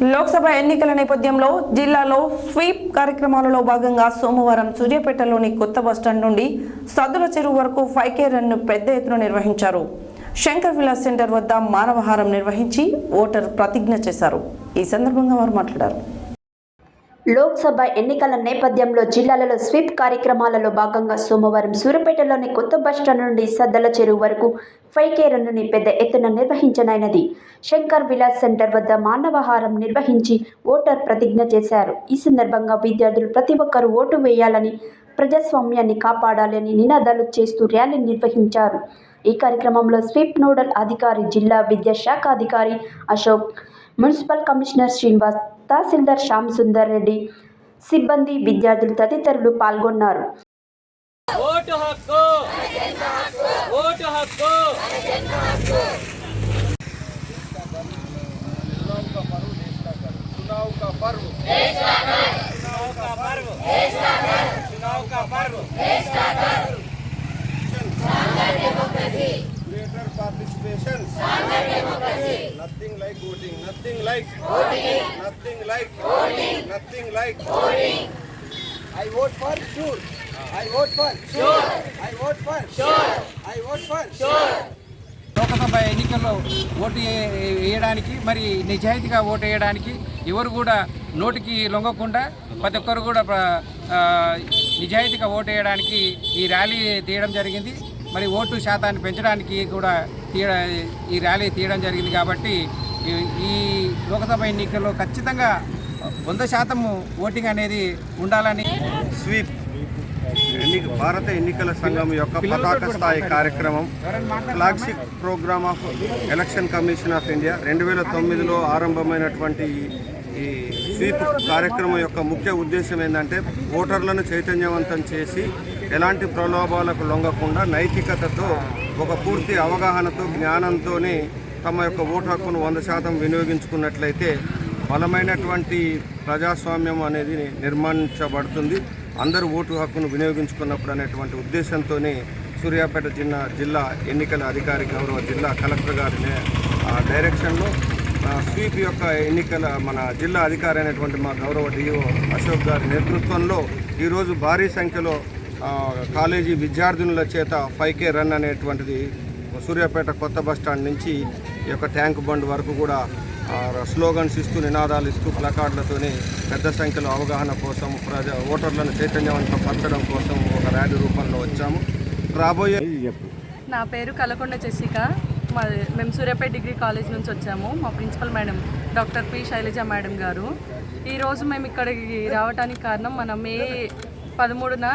లోక్సభ ఎన్నికల నేపథ్యంలో జిల్లాలో స్వీప్ కార్యక్రమాలలో భాగంగా సోమవారం సూర్యాపేటలోని కొత్త బస్టాండ్ నుండి సద్దుల చెరువు వరకు ఫైవ్ కే రన్ పెద్ద ఎత్తున నిర్వహించారు. శంకర్ విలాస్ సెంటర్ వద్ద మానవహారం నిర్వహించి ఓటర్ ప్రతిజ్ఞ చేశారు. ఈ సందర్భంగా వారు మాట్లాడారు. లోక్సభ ఎన్నికల నేపథ్యంలో జిల్లాలలో స్వీప్ కార్యక్రమాలలో భాగంగా సోమవారం సూర్యపేటలోని కొత్త బస్టాండ్ నుండి సద్దల చెరువు వరకు ఫైవ్ కే రన్నుని పెద్ద ఎత్తున నిర్వహించనైనది. శంకర్ విలాస్ సెంటర్ వద్ద మానవహారం నిర్వహించి ఓటర్ ప్రతిజ్ఞ చేశారు. ఈ సందర్భంగా విద్యార్థులు ప్రతి ఒక్కరూ ఓటు వేయాలని ప్రజాస్వామ్యాన్ని కాపాడాలని నినాదాలు చేస్తూ ర్యాలీ నిర్వహించారు. ఈ కార్యక్రమంలో స్వీప్ నోడల్ అధికారి జిల్లా విద్యాశాఖ అధికారి అశోక్ మున్సిపల్ కమిషనర్ శ్రీనివాస్ తహసీల్దార్ శ్యామ్ సుందర్ రెడ్డి సిబ్బంది విద్యార్థులు తదితరులు పాల్గొన్నారు. ఓటు హక్కు! హక్కు चुनाव का पर्व चुनाव का पर्व चुनाव का पर्व greater participation nothing like voting nothing like nothing like nothing like I vote for sure. I vote for sure. I vote for sure. I vote for sure. Lok Sabha ఎన్నికల్లో ఓటు వేయడానికి మరి నిజాయితీగా ఓటు వేయడానికి ఎవరు కూడా నోటికి లొంగకుండా ప్రతి ఒక్కరు కూడా నిజాయితీగా ఓటు వేయడానికి ఈ ర్యాలీ తీయడం జరిగింది. మరి ఓటు శాతాన్ని పెంచడానికి కూడా తీయ ఈ ర్యాలీ తీయడం జరిగింది కాబట్టి ఈ లోకసభ ఎన్నికల్లో ఖచ్చితంగా వంద శాతము ఓటింగ్ అనేది ఉండాలని స్వీప్. ఎన్ని భారత ఎన్నికల సంఘం యొక్క పతాక స్థాయి కార్యక్రమం flagship programme of election commission of India రెండు వేల తొమ్మిదిలో ఆరంభమైనటువంటి ఈ- ఈ స్వీప్ కార్యక్రమం యొక్క ముఖ్య ఉద్దేశం ఏంటంటే ఓటర్లను చైతన్యవంతం చేసి ఎలాంటి ప్రలోభాలకు లొంగకుండా నైతికతతో ఒక పూర్తి అవగాహనతో జ్ఞానంతోనే తమ యొక్క ఓటు హక్కును వంద శాతం వినియోగించుకున్నట్లయితే బలమైనటువంటి ప్రజాస్వామ్యం అనేది నిర్మించబడుతుంది. అందరూ ఓటు హక్కును వినియోగించుకున్నప్పుడు అనేటువంటి ఉద్దేశంతోనే సూర్యాపేట జిల్లా జిల్లా ఎన్నికల అధికారి గౌరవ జిల్లా కలెక్టర్ గారి డైరెక్షన్లో స్వీప్ యొక్క ఎన్నికల మన జిల్లా అధికారి అయినటువంటి మా గౌరవ డిఓ అశోక్ గారి నేతృత్వంలో ఈరోజు భారీ సంఖ్యలో కాలేజీ విద్యార్థినుల చేత ఫైవ్ కే రన్ అనేటువంటిది సూర్యాపేట కొత్త బస్ స్టాండ్ నుంచి ఈ యొక్క ట్యాంక్ బండ్ వరకు కూడా స్లోగన్స్ ఇస్తూ నినాదాలు ఇస్తూ ప్లకార్డులతోని పెద్ద సంఖ్యలో అవగాహన కోసం ప్రజా ఓటర్లను చైతన్యవంతం పరచడం కోసం ఒక ర్యాలీ రూపంలో వచ్చాము. రాబోయే నా పేరు కలకొండ జెసిక మా మేము సూర్యాపేట డిగ్రీ కాలేజ్ నుంచి వచ్చాము. మా principal madam doctor P. Sailaja madam గారు. ఈరోజు మేము ఇక్కడికి రావడానికి కారణం మన మే పదమూడున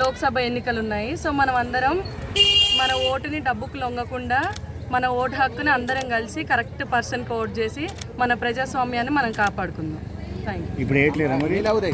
లోక్సభ ఎన్నికలు ఉన్నాయి. సో మనం అందరం మన ఓటుని డబ్బుకు లొంగకుండా మన ఓటు హక్కుని అందరం కలిసి కరెక్ట్ పర్సన్కి ఓట్ చేసి మన ప్రజాస్వామ్యాన్ని మనం కాపాడుకుందాం. Thank you